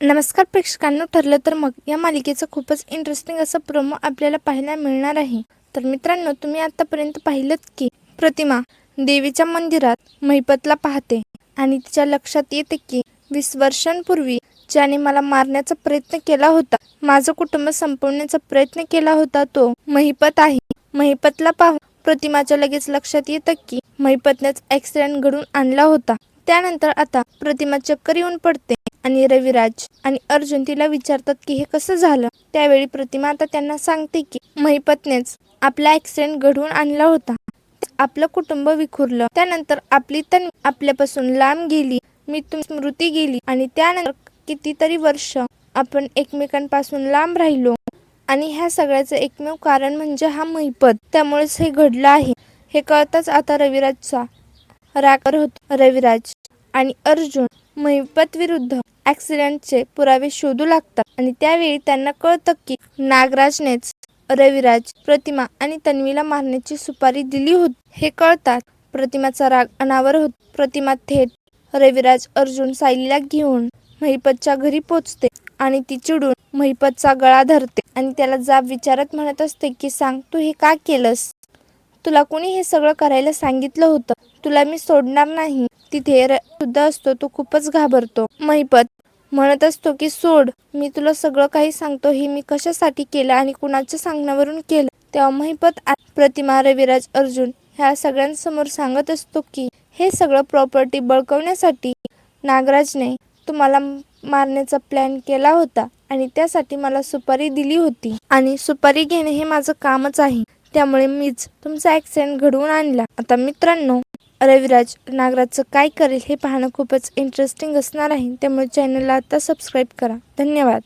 नमस्कार प्रेक्षकांनो ठरलं तर मग या मालिकेचं खूपच इंटरेस्टिंग असं प्रोमो आपल्याला पाहायला मिळणार आहे. तर मित्रांनो तुम्ही आतापर्यंत पाहिलं की प्रतिमा देवीच्या मंदिरात महिपतला पाहते आणि तिच्या लक्षात येते की वीस वर्षांपूर्वी ज्याने मला मारण्याचा प्रयत्न केला होता माझं कुटुंब संपवण्याचा प्रयत्न केला होता तो महिपत आहे. महिपतला पाहून प्रतिमाच्या लगेच लक्षात येतं की महिपतनेच ऍक्सिडेंट घडून आणला होता. त्यानंतर आता प्रतिमा चक्कर येऊन पडते. आणि रविराज आणि अर्जुन तिला विचारतात की हे कसं झालं? त्यावेळी प्रतिमा आता त्यांना सांगते की महिपतनेच आपला ऍक्सिडेंट घडवून आणला होता. आपलं कुटुंब विखुरलं. त्यानंतर आपली तन आपल्यापासून लांब गेली. मी तुम स्मृती गेली. आणि त्यानंतर कितीतरी वर्ष आपण एकमेकांपासून लांब राहिलो. आणि ह्या सगळ्याचं एकमेव कारण म्हणजे हा महिपत. त्यामुळेच हे घडलं आहे. हे कळताच आता रविराजचा राग होतो. रविराज आणि अर्जुन महिपत विरुद्ध ॲक्सिडेंटचे पुरावे शोधू लागतात. आणि त्यावेळी त्यांना कळतं की नागराजनेच रविराज प्रतिमा आणि तन्वीला मारण्याची सुपारी दिली होती. हे कळतात प्रतिमाचा राग अनावर होत. प्रतिमा थेट रविराज अर्जुन सायलीला घेऊन महिपतच्या घरी पोचते आणि ती चिडून महिपतचा गळा धरते आणि त्याला जाब विचारत म्हणत असते की सांग तू हे का केलंस? तुला कोणी हे सगळं करायला सांगितलं होतं? तुला मी सोडणार नाही. तिथे र- सुद्धा असतो तो खूपच घाबरतो. महिपत म्हणत असतो की सोड मी तुला सगळं काही सांगतो. हे मी कशासाठी केलं आणि कुणाच्या सांगण्यावरून केलं? तेव्हा महिपत प्रतिमा रविराज अर्जुन ह्या सगळ्यांसमोर सांगत असतो की हे सगळं प्रॉपर्टी बळकवण्यासाठी नागराजने तुम्हाला मारण्याचा प्लॅन केला होता आणि त्यासाठी मला सुपारी दिली होती. आणि सुपारी घेणे हे माझं कामच आहे. त्यामुळे मीच तुमचा ॲक्सिडेंट घडवून आणला. आता मित्रांनो रविराज नागराजचं काय करेल हे पाहणं खूपच इंटरेस्टिंग असणार आहे. त्यामुळे चॅनलला आता सबस्क्राईब करा. धन्यवाद.